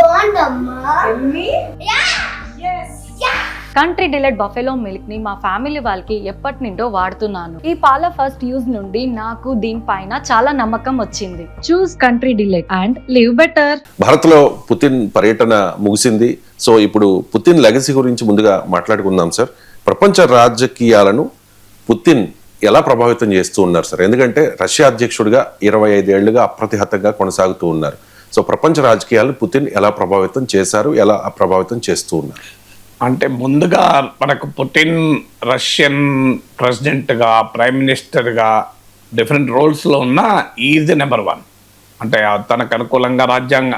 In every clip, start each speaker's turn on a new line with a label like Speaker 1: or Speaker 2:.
Speaker 1: బాగుందమ్మా
Speaker 2: country delight buffalo మిల్క్ని మా family వాళ్ళకి ఎప్పటి నుండో వాడుతున్నాను. ఈ పాల ఫస్ట్ యూజ్ నుండి నాకు దీనిపైన చాలా నమ్మకం వచ్చింది. Choose country delight and live better
Speaker 3: భారత్లో పుతిన్ పర్యటన ముగిసింది. సో ఇప్పుడు పుతిన్ లెగసీ గురించి ముందుగా మాట్లాడుకుందాం సార్. ప్రపంచ రాజకీయాలను పుతిన్ ఎలా ప్రభావితం చేస్తూ ఉన్నారు సార్? ఎందుకంటే రష్యా అధ్యక్షుడిగా ఇరవై ఐదేళ్ళుగా అప్రతిహతంగా కొనసాగుతూ ఉన్నారు. సో ప్రపంచ రాజకీయాలు పుతిన్ ఎలా ప్రభావితం చేశారు ఎలా ప్రభావితం చేస్తూ ఉన్నారు?
Speaker 4: అంటే ముందుగా మనకు పుటిన్ రష్యన్ ప్రెసిడెంట్గా ప్రైమ్ మినిస్టర్గా డిఫరెంట్ రోల్స్లో ఉన్న ఈజ్ నెంబర్ వన్. అంటే తనకు అనుకూలంగా రాజ్యాంగ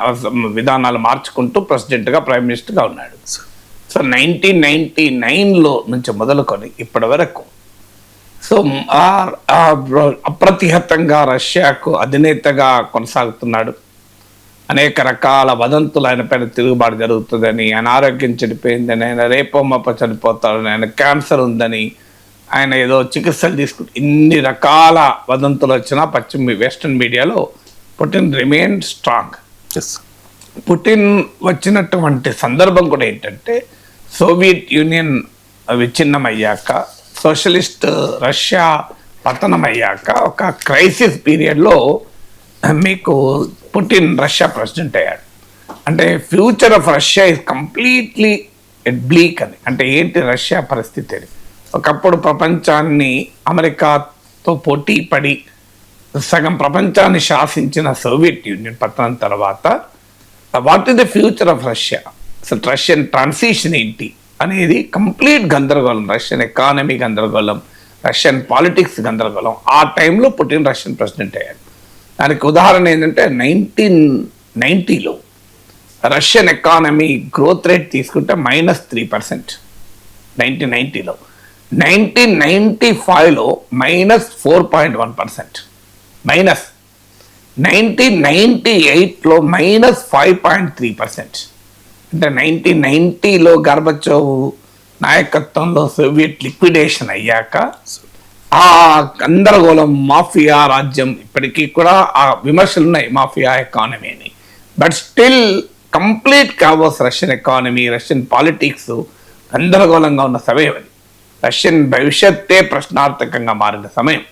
Speaker 4: విధానాలు మార్చుకుంటూ ప్రెసిడెంట్గా ప్రైమ్ మినిస్టర్గా ఉన్నాడు. సో నైన్టీన్ నైన్టీ నైన్లో నుంచి మొదలుకొని ఇప్పటి వరకు సో అప్రతిహతంగా రష్యాకు అధినేతగా కొనసాగుతున్నాడు. అనేక రకాల వదంతులు ఆయన పైన తిరుగుబాటు జరుగుతుందని ఆయన ఆరోగ్యం చెడిపోయిందని ఆయన రేపో మాపో చనిపోతాడని ఆయన క్యాన్సర్ ఉందని ఆయన ఏదో చికిత్సలు తీసుకుంటే ఇన్ని రకాల వదంతులు వచ్చినా పశ్చిమ వెస్టర్న్ మీడియాలో పుటిన్ రిమైన్ స్ట్రాంగ్. పుటిన్ వచ్చినటువంటి సందర్భం కూడా ఏంటంటే సోవియట్ యూనియన్ విచ్ఛిన్నమయ్యాక సోషలిస్ట్ రష్యా పతనమయ్యాక ఒక క్రైసిస్ పీరియడ్లో మీకు పుటిన్ రష్యా ప్రెసిడెంట్ అయ్యాడు. అంటే future of Russia is completely bleak అని. అంటే ఏంటి రష్యా పరిస్థితి అని? ఒకప్పుడు ప్రపంచాన్ని అమెరికాతో పోటీ పడి సగం ప్రపంచాన్ని శాసించిన సోవియట్ యూనియన్ పతనం తర్వాత what is the future of Russia అసలు రష్యన్ ట్రాన్సిషన్ ఏంటి అనేది కంప్లీట్ గందరగోళం. రష్యన్ ఎకానమీ గందరగోళం రష్యన్ పాలిటిక్స్ గందరగోళం. ఆ టైంలో పుటిన్ రష్యన్ ప్రెసిడెంట్ అయ్యాడు. దానికి ఉదాహరణ ఏంటంటే నైన్టీన్ నైంటీలో రష్యన్ ఎకానమీ గ్రోత్ రేట్ తీసుకుంటే మైనస్ త్రీ పర్సెంట్ నైన్టీన్ నైంటీలో నైన్టీన్ నైంటీ ఫైవ్లో minus four point one percent minus nineteen ninety ఎయిట్లో minus five point three percent అంటే నైన్టీన్ నైంటీలో గర్భచోవ్ నాయకత్వంలో సోవియట్ లిక్విడేషన్ అయ్యాక ఆ గందరగోళం మాఫియా రాజ్యం ఇప్పటికీ కూడా ఆ విమర్శలు ఉన్నాయి mafia ఎకానమీని. But still complete chaos Russian economy Russian politics గందరగోళంగా ఉన్న సమయం అది. రష్యన్ భవిష్యత్తే ప్రశ్నార్థకంగా మారిన సమయం.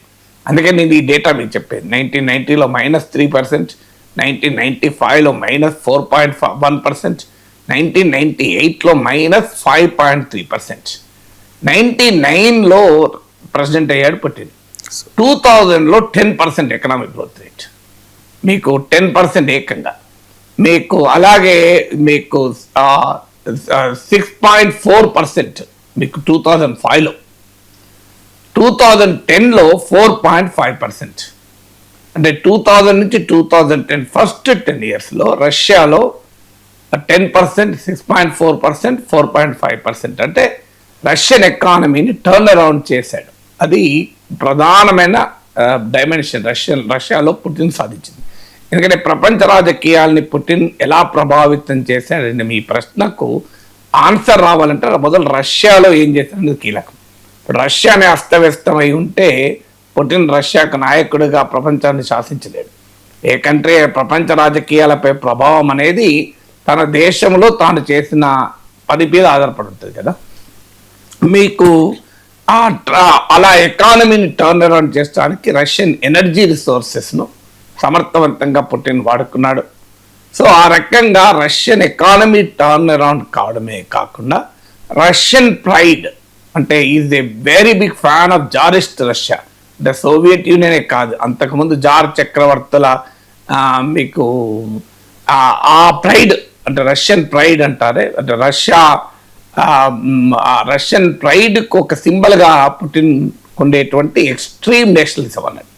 Speaker 4: అందుకే నేను ఈ డేటా మీకు చెప్పేది. Nineteen నైన్టీలో minus three percent nineteen ninety ఫైవ్లో minus four point one percent nineteen ninety ఎయిట్లో minus five point three percent ninety నైన్లో ప్రెసిడెంట్ అయ్యాడు పుట్టిన్. టూ థౌజండ్లో ten percent economic growth rate మీకు టెన్ పర్సెంట్ ఏకంగా. మీకు అలాగే మీకు సిక్స్ పాయింట్ ఫోర్ పర్సెంట్ మీకు టూ థౌజండ్ ఫైవ్లో. టూ థౌజండ్ టెన్లో ఫోర్ పాయింట్ ఫైవ్ పర్సెంట్ అంటే టూ థౌజండ్ నుంచి two thousand ten first ten ఇయర్స్లో రష్యాలో ten percent six point four percent four point five percent అంటే రష్యన్ ఎకానమీని టర్న్ అరౌండ్ చేశాడు. అది ప్రధానమైన డైమెన్షన్ రష్యన్ రష్యాలో పుటిన్ సాధించింది. ఎందుకంటే ప్రపంచ రాజకీయాల్ని పుటిన్ ఎలా ప్రభావితం చేశాడని మీ ప్రశ్నకు ఆన్సర్ రావాలంటే మొదలు రష్యాలో ఏం చేశాడనేది కీలకం. ఇప్పుడు రష్యాని అస్తవ్యస్తమై ఉంటే పుటిన్ రష్యాకు నాయకుడిగా ప్రపంచాన్ని శాసించలేడు. ఏ కంట్రీ ప్రపంచ రాజకీయాలపై ప్రభావం అనేది తన దేశంలో తాను చేసిన పని మీద ఆధారపడి ఉంటుంది కదా. మీకు అలా ఎకానమీని టర్న్ అరౌండ్ చేసడానికి రష్యన్ ఎనర్జీ రిసోర్సెస్ను సమర్థవంతంగా పుటిన్ వాడుకున్నాడు. సో ఆ రకంగా రష్యన్ ఎకానమీ టర్న్ అరౌండ్ కావడమే కాకుండా రష్యన్ ప్రైడ్ అంటే is a very big fan of tsarist Russia అంటే సోవియట్ యూనియనే కాదు అంతకుముందు జార్ చక్రవర్తుల మీకు ఆ- ప్రైడ్ అంటే రష్యన్ ప్రైడ్ అంటారే అంటే రష్యా రష్యన్ ప్రైడ్కు ఒక సింబల్గా పుట్టిన ఉండేటువంటి ఎక్స్ట్రీమ్ నేషనలిజం అన్నట్టు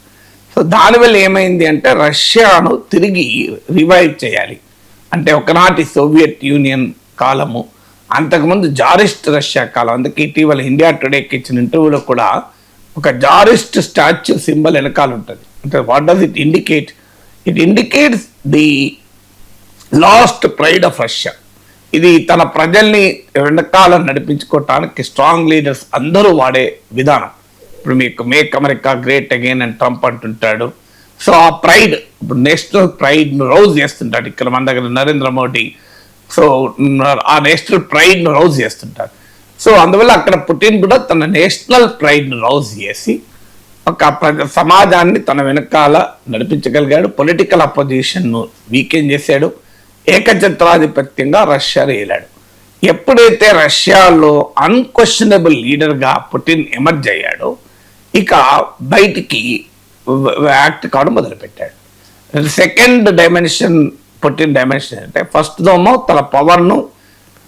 Speaker 4: సో దానివల్ల ఏమైంది అంటే రష్యాను తిరిగి రివైవ్ చేయాలి. అంటే ఒకనాటి సోవియట్ యూనియన్ కాలము అంతకుముందు జారిస్ట్ రష్యా కాలం అందుకే ఇటీవల ఇండియా టుడేకి ఇచ్చిన ఇంటర్వ్యూలో కూడా ఒక జారిస్ట్ స్టాచ్యూ సింబల్ వెనకాల ఉంటుంది. అంటే what does it indicate? It indicates the lost pride of Russia. ఇది తన ప్రజల్ని వెనకాల నడిపించుకోవటానికి స్ట్రాంగ్ లీడర్స్ అందరూ వాడే విధానం. ఇప్పుడు మీకు మేక్ అమెరికా గ్రేట్ అగైన్ అని ట్రంప్ అంటుంటాడు. సో ఆ ప్రైడ్ ఇప్పుడు నేషనల్ ప్రైడ్ రౌజ్ చేస్తుంటాడు. ఇక్కడ మన దగ్గర నరేంద్ర మోడీ. సో ఆ నేషనల్ ప్రైడ్ను రౌజ్ చేస్తుంటారు సో అందువల్ల అక్కడ పుటిన్ కూడా తన నేషనల్ ప్రైడ్ను రౌజ్ చేసి ఒక ప్రజ- సమాజాన్ని తన వెనకాల నడిపించగలిగాడు. పొలిటికల్ అపోజిషన్ను వీకెన్ చేశాడు. ఏకఛత్రాధిపత్యంగా రష్యా ఏలాడు ఎప్పుడైతే రష్యాలో అన్క్వశ్చనబుల్ లీడర్గా పుటిన్ ఎమర్జ్ అయ్యాడో ఇక బయటికి యాక్ట్ కావడం మొదలుపెట్టాడు. సెకండ్ డైమెన్షన్ పుటిన్ డైమెన్షన్ అంటే ఫస్ట్ దోమో తన పవర్ను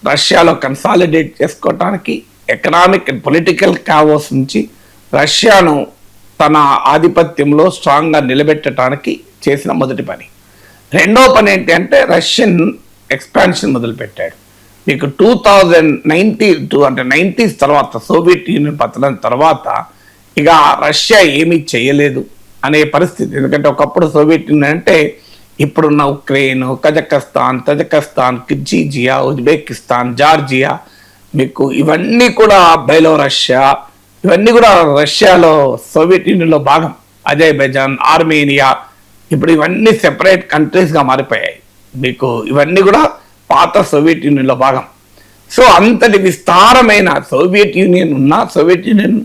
Speaker 4: రష్యాలో కన్సాలిడేట్ చేసుకోవటానికి ఎకనామిక్ అండ్ పొలిటికల్ కావోస్ నుంచి రష్యాను తన ఆధిపత్యంలో స్ట్రాంగ్గా నిలబెట్టడానికి చేసిన మొదటి పని. రెండో పని ఏంటి అంటే రష్యన్ ఎక్స్పాన్షన్ మొదలుపెట్టాడు. మీకు టూ థౌజండ్ నైన్టీ టూ అంటే నైంటీస్ తర్వాత సోవియట్ యూనియన్ పతనం తర్వాత ఇక రష్యా ఏమీ చేయలేదు అనే పరిస్థితి. ఎందుకంటే ఒకప్పుడు సోవియట్ యూనియన్ అంటే ఇప్పుడున్న Ukraine Kazakhstan Tajikistan Kirghizia Uzbekistan Georgia మీకు ఇవన్నీ కూడా బైలో రష్యా ఇవన్నీ కూడా రష్యాలో సోవియట్ యూనియన్లో భాగం. అజర్బైజాన్ ఆర్మేనియా ఇప్పుడు ఇవన్నీ సెపరేట్ కంట్రీస్గా మారిపోయాయి. మీకు ఇవన్నీ కూడా పాత సోవియట్ యూనియన్లో భాగం. సో అంతటి విస్తారమైన సోవియట్ యూనియన్ ఉన్న సోవియట్ యూనియన్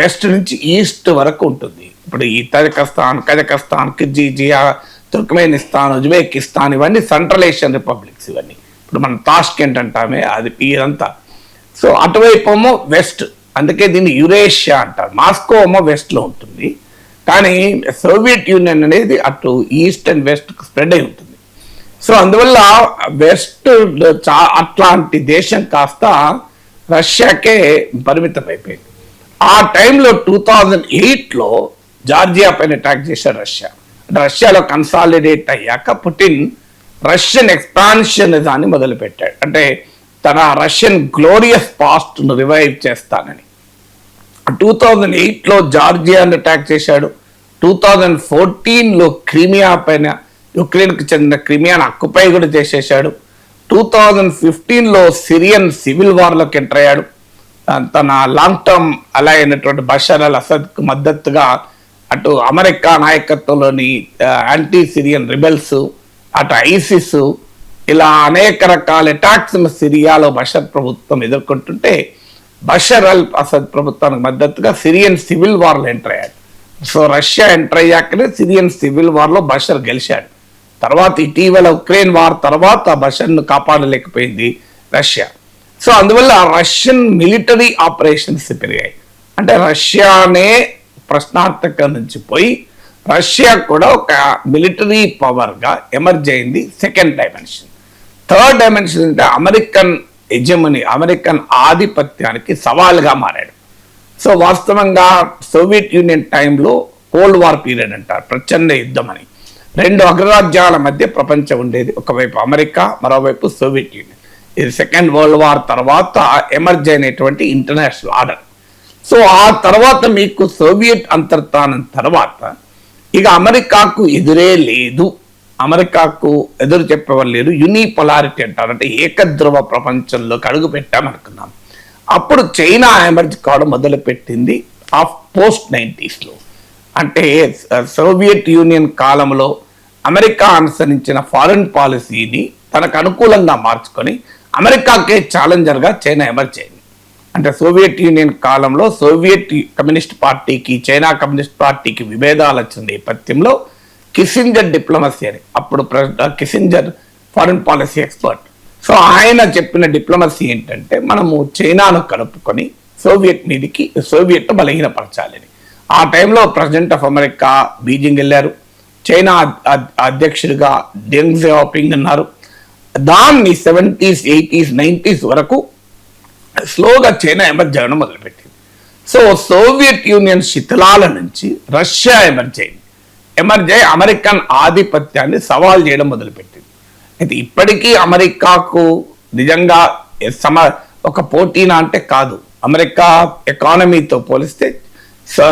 Speaker 4: వెస్ట్ నుంచి ఈస్ట్ వరకు ఉంటుంది. ఇప్పుడు ఈ Tajikistan Kazakhstan Kirghizia Turkmenistan Uzbekistan ఇవన్నీ సెంట్రల్ ఏషియన్ రిపబ్లిక్స్ ఇవన్నీ. ఇప్పుడు మనం తాష్కెంట్ అంటామే అది ఇదంతా. సో అటువైపు ఏమో వెస్ట్ అందుకే దీన్ని యురేషియా అంటారు. మాస్కో ఏమో వెస్ట్లో ఉంటుంది. కానీ సోవియట్ యూనియన్ అనేది అటు ఈస్ట్ అండ్ వెస్ట్ స్ప్రెడ్ అయి ఉంటుంది. సో అందువల్ల వెస్ట్ చా- అట్లాంటి దేశం కాస్త రష్యాకే పరిమితం అయిపోయింది ఆ టైంలో టూ థౌజండ్ ఎయిట్లో జార్జియా పైన అటాక్ చేశారు రష్యా. అంటే రష్యాలో కన్సాలిడేట్ అయ్యాక పుటిన్ రష్యన్ ఎక్స్పాన్షన్ దాన్ని మొదలుపెట్టాడు. అంటే తన రష్యన్ గ్లోరియస్ పాస్ట్ను రివైవ్ చేస్తానని. టూ థౌజండ్ ఎయిట్లో జార్జియాని అటాక్ చేశాడు. టూ థౌజండ్ ఫోర్టీన్లో క్రిమియా పైన యుక్రెయిన్కి చెందిన క్రిమియాను అక్కుపై కూడా చేసేసాడు టూ థౌజండ్ ఫిఫ్టీన్లో సిరియన్ సివిల్ వార్లోకి ఎంటర్ అయ్యాడు. తన లాంగ్ టర్మ్ అలా అయినటువంటి బషర్ అల్ అసద్కు మద్దతుగా అటు అమెరికా నాయకత్వంలోని యాంటీ సిరియన్ రిబెల్స్ అటు ఐసిస్ ఇలా అనేక రకాల అటాక్స్ సిరియాలో బషర్ ప్రభుత్వం ఎదుర్కొంటుంటే బషర్ అల్ అసద్ ప్రభుత్వానికి మద్దతుగా సిరియన్ సివిల్ వార్లో ఎంటర్ అయ్యాడు. సో రష్యా ఎంటర్ అయ్యాకనే సిరియన్ సివిల్ వార్లో బషర్ గెలిచాడు. తర్వాత ఇటీవల ఉక్రెయిన్ వార్ తర్వాత బషర్ను కాపాడలేకపోయింది రష్యా. సో అందువల్ల రష్యన్ మిలిటరీ ఆపరేషన్స్ పెరిగాయి. అంటే రష్యానే ప్రశ్నార్థకం నుంచి పోయి రష్యా కూడా ఒక మిలిటరీ పవర్గా ఎమర్జ్ అయింది సెకండ్ డైమెన్షన్. థర్డ్ డైమెన్షన్ అంటే అమెరికన్ యజమని అమెరికన్ ఆధిపత్యానికి సవాల్గా మారాడు. సో వాస్తవంగా సోవియట్ యూనియన్ టైంలో కోల్డ్ వార్ పీరియడ్ అంటారు ప్రచండ యుద్ధం అని రెండు అగ్రరాజ్యాల మధ్య ప్రపంచం ఉండేది ఒకవైపు అమెరికా మరోవైపు సోవియట్ యూనియన్. ఇది సెకండ్ వరల్డ్ వార్ తర్వాత ఎమర్జ్ అయినటువంటి ఇంటర్నేషనల్ ఆర్డర్. సో ఆ తర్వాత మీకు సోవియట్ అంతర్ధానం తర్వాత ఇక అమెరికాకు ఎదురే లేదు. అమెరికాకు ఎదురు చెప్పేవారు లేరు యూనిపోలారిటీ అంటారు అంటే ఏకధ్రువ ప్రపంచంలోకి అడుగు పెట్టామనుకున్నాం అప్పుడు చైనా ఎమర్జ్ కావడం మొదలుపెట్టింది ఆఫ్ పోస్ట్ నైంటీస్లో అంటే సోవియట్ యూనియన్ కాలంలో అమెరికా అనుసరించిన ఫారిన్ పాలసీని తనకు అనుకూలంగా మార్చుకొని అమెరికాకే ఛాలెంజర్గా చైనా ఎమర్జ్ అయింది. అంటే సోవియట్ యూనియన్ కాలంలో సోవియట్ కమ్యూనిస్ట్ పార్టీకి చైనా కమ్యూనిస్ట్ పార్టీకి విభేదాలు వచ్చిన నేపథ్యంలో కిసింజర్ డిప్లొమసీ అని. అప్పుడు Kissinger foreign policy expert so ఆయన చెప్పిన డిప్లొమసీ ఏంటంటే మనము చైనాను కలుపుకొని సోవియట్ నిధికి సోవియట్ బలహీనపరచాలని ఆ టైంలో ప్రెసిడెంట్ ఆఫ్ అమెరికా బీజింగ్ వెళ్ళారు. చైనా అధ్యక్షుడిగా డెంగ్ జియాపింగ్ ఉన్నారు దాన్ని సెవెంటీస్ ఎయిటీస్ నైంటీస్ వరకు స్లోగా చైనా ఎమర్జ్ అవ్వడం మొదలుపెట్టింది. సో సోవియట్ యూనియన్ శిథిలాల నుంచి రష్యా ఎమర్జ్ అయింది. ఎమర్జ్ అమెరికన్ ఆధిపత్యాన్ని సవాల్ చేయడం మొదలుపెట్టింది. అయితే ఇప్పటికీ అమెరికాకు నిజంగా సమ ఒక పోటీనా అంటే కాదు. అమెరికా ఎకానమీతో పోలిస్తే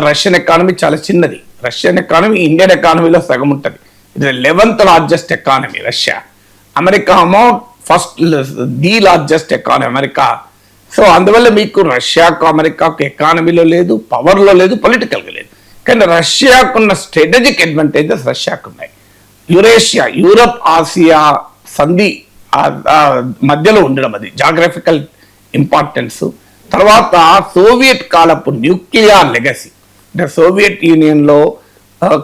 Speaker 4: రష్యన్ ఎకానమీ చాలా చిన్నది. రష్యన్ ఎకానమీ ఇండియన్ ఎకానమీలో సగం ఉంటుంది. ఇది eleventh largest economy Russia. America ఏమో first the largest economy America. So అందువల్ల మీకు రష్యాకు అమెరికాకు ఎకానమీలో లేదు పవర్లో లేదు పొలిటికల్గా లేదు. కానీ రష్యాకున్న స్ట్రాటజిక్ అడ్వాంటేజెస్ రష్యాకు ఉన్నాయి యురేషియా యూరప్ ఆసియా సంధి మధ్యలో ఉండడం అది. జాగ్రఫికల్ ఇంపార్టెన్స్ తర్వాత సోవియట్ కాలపు న్యూక్లియర్ లెగసీ. అంటే సోవియట్ యూనియన్లో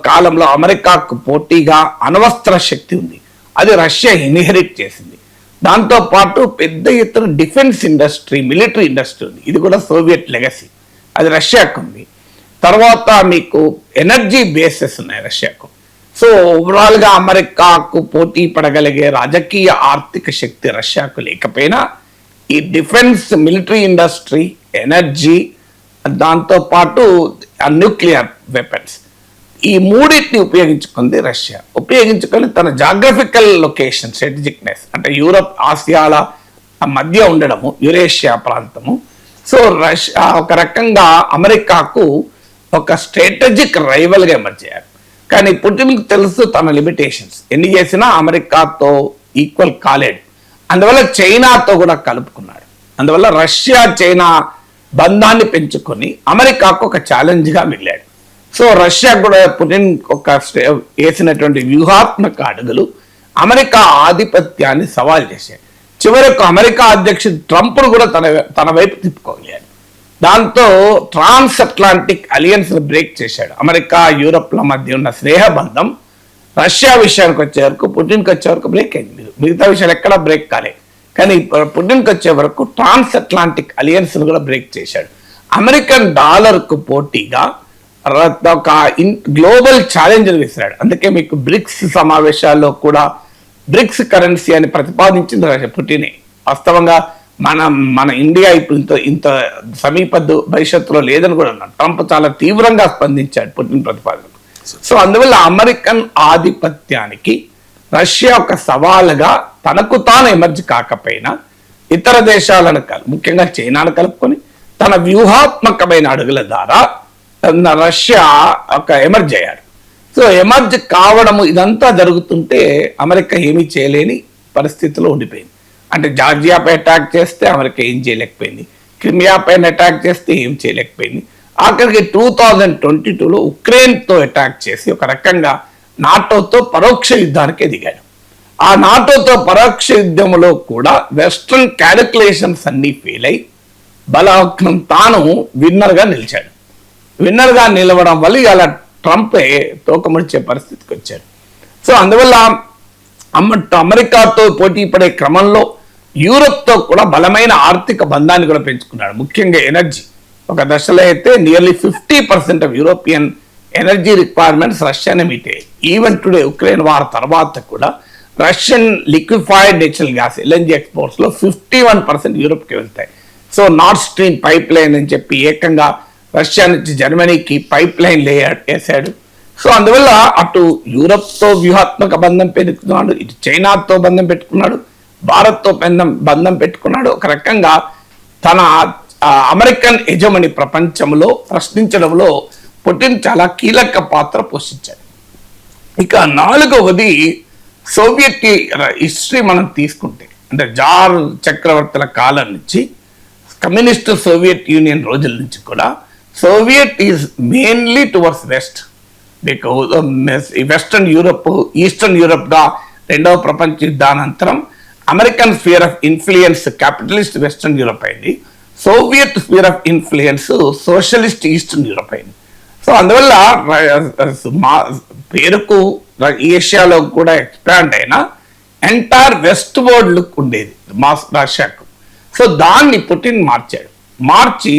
Speaker 4: కాలంలో అమెరికాకు పోటీగా అణవస్త్ర శక్తి ఉంది. అది రష్యా ఇన్హెరిట్ చేసింది. దాంతో పాటు పెద్ద ఎత్తున డిఫెన్స్ ఇండస్ట్రీ మిలిటరీ ఇండస్ట్రీ ఉంది. ఇది కూడా సోవియట్ లెగసీ. అది రష్యాకు ఉంది. తర్వాత మీకు ఎనర్జీ బేసెస్ ఉన్నాయి రష్యాకు. సో ఓవరాల్గా అమెరికాకు పోటీ పడగలిగే రాజకీయ ఆర్థిక శక్తి రష్యాకు లేకపోయినా ఈ డిఫెన్స్ మిలిటరీ ఇండస్ట్రీ ఎనర్జీ దాంతో పాటు న్యూక్లియర్ వెపన్స్ ఈ మూడింటిని ఉపయోగించుకుంది రష్యా. ఉపయోగించుకొని తన జాగ్రఫికల్ లొకేషన్ స్ట్రాటజిక్నెస్ అంటే యూరప్ ఆసియాల మధ్య ఉండడము యురేషియా ప్రాంతము. సో రష్యా ఒక రకంగా అమెరికాకు ఒక స్ట్రాటజిక్ రైవల్గా ఎమర్జ్ అయ్యారు కానీ పుటిన్కి తెలుసు తన లిమిటేషన్స్ ఎన్ని చేసినా అమెరికాతో ఈక్వల్ కాలేడు. అందువల్ల చైనాతో కూడా కలుపుకున్నాడు. అందువల్ల రష్యా చైనా బంధాన్ని పెంచుకొని అమెరికాకు ఒక ఛాలెంజ్గా మిగిలాడు సో రష్యా కూడా పుటిన్ ఒక స్టే- వేసినటువంటి వ్యూహాత్మక అడుగులు అమెరికా ఆధిపత్యాన్ని సవాల్ చేశాయి. చివరకు అమెరికా అధ్యక్షుడు ట్రంప్ను కూడా తన తన వైపు తిప్పుకోగలిగాడు. దాంతో ట్రాన్స్ అట్లాంటిక్ అలియన్స్ బ్రేక్ చేశాడు. అమెరికా యూరప్ల మధ్య ఉన్న స్నేహబంధం రష్యా విషయానికి వచ్చే వరకు పుటిన్కి వచ్చే వరకు బ్రేక్ అయింది. మిగతా విషయాలు ఎక్కడ బ్రేక్ కాలే. కానీ పుటిన్కి వచ్చే వరకు ట్రాన్స్ అట్లాంటిక్ అలియన్స్ కూడా బ్రేక్ చేశాడు. అమెరికన్ డాలర్కు పోటీగా ర- ఒక గ్లోబల్ ఛాలెంజ్ విసిరాడు అందుకే మీకు బ్రిక్స్ సమావేశాల్లో కూడా బ్రిక్స్ కరెన్సీ అని ప్రతిపాదించింది పుట్టినే పుటినే. వాస్తవంగా మన మన ఇండియా ఇప్పుడు ఇంత ఇంత సమీప భవిష్యత్తులో లేదని కూడా అన్నాడు. ట్రంప్ చాలా తీవ్రంగా స్పందించాడు పుట్టిన ప్రతిపాదన. సో అందువల్ల అమెరికన్ ఆధిపత్యానికి రష్యా ఒక సవాలుగా తనకు తాను ఎమర్జ్ కాకపోయినా ఇతర దేశాలను కలు ముఖ్యంగా చైనాను కలుపుకొని తన వ్యూహాత్మకమైన అడుగుల ద్వారా తన రష్యా ఒక ఎమర్జ్ అయ్యాడు. సో ఎమర్జ్ కావడము ఇదంతా జరుగుతుంటే అమెరికా ఏమీ చేయలేని పరిస్థితిలో ఉండిపోయింది. అంటే జార్జియాపై అటాక్ చేస్తే అమెరికా ఏం చేయలేకపోయింది. క్రిమియా పైన అటాక్ చేస్తే ఏం చేయలేకపోయింది. ఆఖరికి టూ థౌజండ్ ట్వంటీ టూలో ఉక్రెయిన్తో అటాక్ చేసి ఒక రకంగా నాటోతో పరోక్ష యుద్ధానికి దిగాడు. ఆ నాటోతో పరోక్ష యుద్ధంలో కూడా వెస్ట్రన్ క్యాలిక్యులేషన్స్ అన్ని ఫెయిల్ అయి బలహక్నం తాను విన్నర్గా నిలిచాడు. విన్నర్గా నిలవడం వల్ల ఇలా ట్రంపే తోకముడిచే పరిస్థితికి వచ్చాడు. సో అందువల్ల అమ్మ అమెరికాతో పోటీ పడే క్రమంలో యూరప్తో కూడా బలమైన ఆర్థిక బంధాన్ని కూడా పెంచుకున్నాడు. ముఖ్యంగా ఎనర్జీ. ఒక దశలో అయితే nearly fifty percent of European energy requirements రష్యానే meet. అయ్యాయి ఈవెన్ టుడే ఉక్రెయిన్ వార్ తర్వాత కూడా Russian liquefied natural gas LNG ఎక్స్పోర్ట్స్లో fifty one percent యూరోప్కి వెళ్తాయి. So north stream pipeline అని చెప్పి ఏకంగా రష్యా నుంచి జర్మనీకి పైప్ లైన్ వేసాడు సో అందువల్ల అటు యూరప్తో వ్యూహాత్మక బంధం పెట్టుకున్నాడు ఇటు చైనాతో బంధం పెట్టుకున్నాడు. భారత్తో బంధం బంధం పెట్టుకున్నాడు. ఒక రకంగా తన అమెరికన్ యజమని ప్రపంచంలో ప్రశ్నించడంలో పుటిన్ చాలా కీలక పాత్ర పోషించాడు. ఇక నాలుగవది సోవియట్ హిస్టరీ మనం తీసుకుంటే అంటే జార్ చక్రవర్తుల కాలం నుంచి కమ్యూనిస్ట్ సోవియట్ యూనియన్ రోజుల నుంచి కూడా Soviet is mainly towards west. Western Europe eastern యూరప్గా రెండవ ప్రపంచ యుద్ధానంతరం American sphere of influence capitalist western Europe అయింది. Soviet sphere of influence socialist eastern Europe అయింది. సో అందువల్ల మా పేరుకు ఏషియాలో కూడా ఎక్స్పాండ్ అయిన ఎంటైర్ వెస్ట్ వరల్డ్ లుక్ ఉండేది మా రష్యాకు సో దాన్ని పుటిన్ మార్చాడు. మార్చి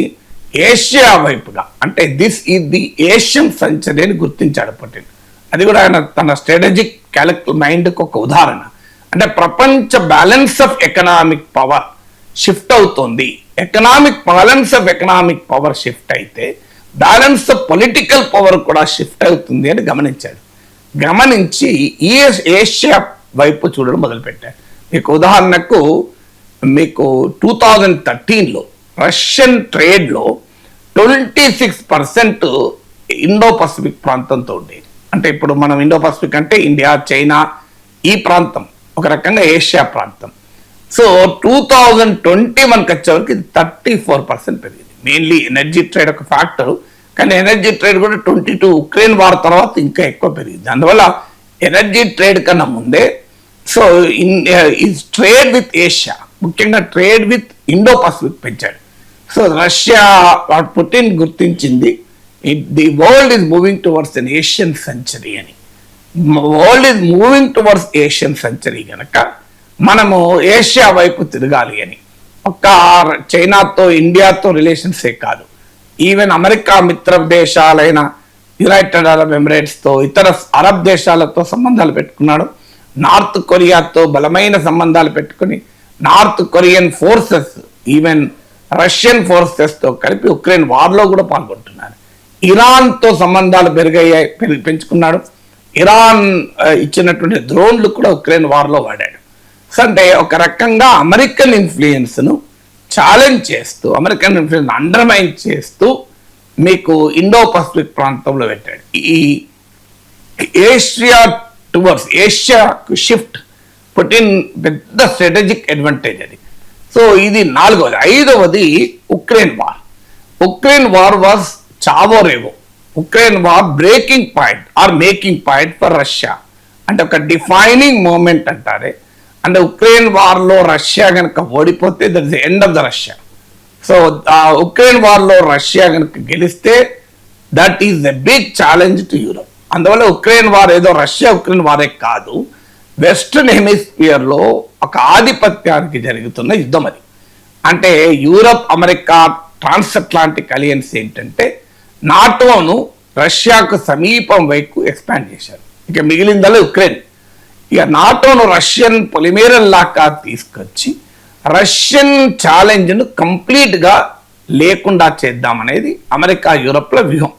Speaker 4: ఏషియా వైపుగా అంటే this is the Asian century అని గుర్తించాడు పుటిన్. అది కూడా ఆయన తన స్ట్రాటజిక్ క్యాలిక్ మైండ్కి ఒక ఉదాహరణ. అంటే ప్రపంచ balance of economic power shift అవుతుంది. Economic balance of economic power shift అయితే బ్యాలెన్స్ ఆఫ్ పొలిటికల్ పవర్ కూడా షిఫ్ట్ అవుతుంది అని గమనించాడు గమనించి ఈ ఏషియా వైపు చూడడం మొదలుపెట్టాడు మీకు ఉదాహరణకు మీకు టూ థౌజండ్ థర్టీన్లో Russian ట్రేడ్లో twenty six percent Indo Pacific ప్రాంతంతో ఉండేది. అంటే ఇప్పుడు మనం ఇండో పసిఫిక్ అంటే ఇండియా చైనా ఈ ప్రాంతం. ఒక రకంగా ఏషియా ప్రాంతం. సో టూ థౌజండ్ ట్వంటీ వన్కి వచ్చేవరకు ఇది థర్టీ ఫోర్ పర్సెంట్ పెరిగింది. మెయిన్లీ ఎనర్జీ ట్రేడ్ ఒక ఫ్యాక్టర్ కానీ ఎనర్జీ ట్రేడ్ కూడా ట్వంటీ టూ ఉక్రెయిన్ వార్ తర్వాత ఇంకా ఎక్కువ పెరిగింది. అందువల్ల ఎనర్జీ ట్రేడ్ కన్నా ముందే so in is trade with Asia ముఖ్యంగా ట్రేడ్ విత్ ఇండో పసిఫిక్ పెంచాడు. సో రష్యా పుటిన్ గుర్తించింది the world is moving towards an Asian century అని. World is moving towards Asian century కనుక మనము ఏషియా వైపు తిరగాలి అని. ఒక్క చైనాతో ఇండియాతో రిలేషన్సే కాదు. ఈవెన్ అమెరికా మిత్ర దేశాలైన యునైటెడ్ అరబ్ ఎమిరేట్స్తో ఇతర అరబ్ దేశాలతో సంబంధాలు పెట్టుకున్నాడు. నార్త్ కొరియాతో బలమైన సంబంధాలు పెట్టుకుని north Korean forces even Russian ఫోర్సెస్తో కలిపి ఉక్రెయిన్ వార్లో కూడా పాల్గొంటున్నారు ఇరాన్తో సంబంధాలు పెరిగయ్యాయి పెంచుకున్నాడు. ఇరాన్ ఇచ్చినటువంటి డ్రోన్లు కూడా ఉక్రెయిన్ వార్లో వాడాడు. సో అంటే ఒక రకంగా అమెరికన్ ఇన్ఫ్లుయెన్స్ను ఛాలెంజ్ చేస్తూ అమెరికన్ ఇన్ఫ్లుయెన్స్ అండర్మైన్ చేస్తూ మీకు ఇండో పసిఫిక్ ప్రాంతంలో పెట్టాడు. ఈ ఏషియా టువర్డ్స్ ఏషియాకు షిఫ్ట్ పుటిన్ పెద్ద స్ట్రాటజిక్ అడ్వాంటేజ్ అది. సో ఇది నాలుగవది. ఐదవది Ukraine war Ukraine war was చావోరేవో Ukraine war breaking point or making point for Russia అంటే ఒక డిఫైనింగ్ మూమెంట్ అంటారే. అంటే ఉక్రెయిన్ వార్లో రష్యా కనుక ఓడిపోతే that is end of the Russia so ఆ ఉక్రెయిన్ వార్లో రష్యా కనుక గెలిస్తే that is the big challenge to Europe అందువల్ల ఉక్రెయిన్ వార్ ఏదో రష్యా ఉక్రెయిన్ వారే కాదు. వెస్ట్రన్ హెమిస్ఫియర్లో ఒక ఆధిపత్యానికి జరుగుతున్న యుద్ధం అది. అంటే Europe America trans Atlantic alliance ఏంటంటే నాటోను రష్యాకు సమీపం వైపు ఎక్స్పాండ్ చేశారు. ఇక మిగిలిందలో ఉక్రెయిన్ ఇక నాటోను రష్యన్ పొలిమేరల్ లాగా తీసుకొచ్చి రష్యన్ ఛాలెంజ్ను కంప్లీట్గా లేకుండా చేద్దామనేది అమెరికా యూరప్ల వ్యూహం.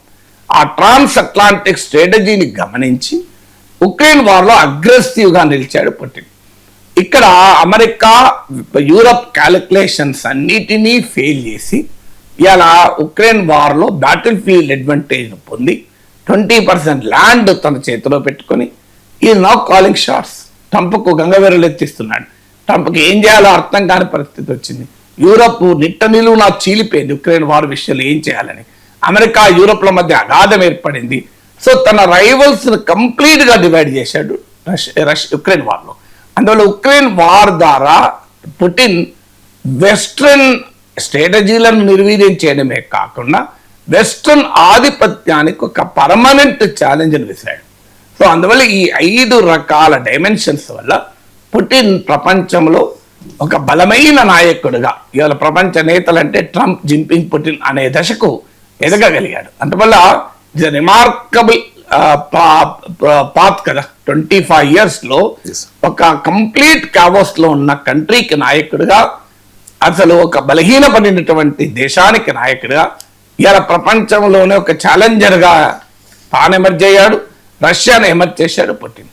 Speaker 4: ఆ ట్రాన్స్ అట్లాంటిక్ స్ట్రాటజీని గమనించి ఉక్రెయిన్ వార్లో అగ్రెసివ్గా నిలిచాడు పుటిన్. ఇక్కడ అమెరికా యూరప్ క్యాలిక్యులేషన్స్ అన్నిటినీ ఫెయిల్ చేసి ఇలా ఉక్రెయిన్ వార్లో బ్యాటిల్ ఫీల్డ్ అడ్వాంటేజ్ పొంది ట్వంటీ పర్సెంట్ ల్యాండ్ తన చేతిలో పెట్టుకొని ఈ నా కాలింగ్ షార్ట్స్ ట్రంప్కు గంగవీరలు ఎత్తిస్తున్నాడు. ట్రంప్కి ఏం చేయాలో అర్థం కాని పరిస్థితి వచ్చింది. యూరప్ నిట్ట నిలువు నా చీలిపోయింది ఉక్రెయిన్ వార్ విషయంలో ఏం చేయాలని. అమెరికా యూరప్ల మధ్య అగాధం ఏర్పడింది. సో తన రైవల్స్ను కంప్లీట్గా డివైడ్ చేశాడు రష్ రష్ ఉక్రెయిన్ వార్లో. అందువల్ల ఉక్రెయిన్ వార్ ద్వారా పుటిన్ వెస్ట్రన్ స్ట్రాటజీలను నిర్వీర్యం చేయడమే కాకుండా వెస్ట్రన్ ఆధిపత్యానికి ఒక పర్మనెంట్ ఛాలెంజ్ని విసిరాడు. సో అందువల్ల ఈ ఐదు రకాల డైమెన్షన్స్ వల్ల పుటిన్ ప్రపంచంలో ఒక బలమైన నాయకుడిగా ఇవాళ ప్రపంచ నేతలు అంటే ట్రంప్ జింపింగ్ పుటిన్ అనే దశకు ఎదగగలిగాడు. అందువల్ల ఇట్స్ రిమార్కబుల్ పాత్ కదా. ట్వంటీ ఫైవ్ ఇయర్స్లో
Speaker 3: Yes.
Speaker 4: ఒక కంప్లీట్ కావోస్లో ఉన్న కంట్రీకి నాయకుడిగా అసలు ఒక బలహీనపడినటువంటి దేశానికి నాయకుడిగా ఇలా ప్రపంచంలోనే ఒక ఛాలెంజర్గా తాను ఎమర్జ్ అయ్యాడు రష్యాను ఎమర్జ్ చేశాడు పుటిన్.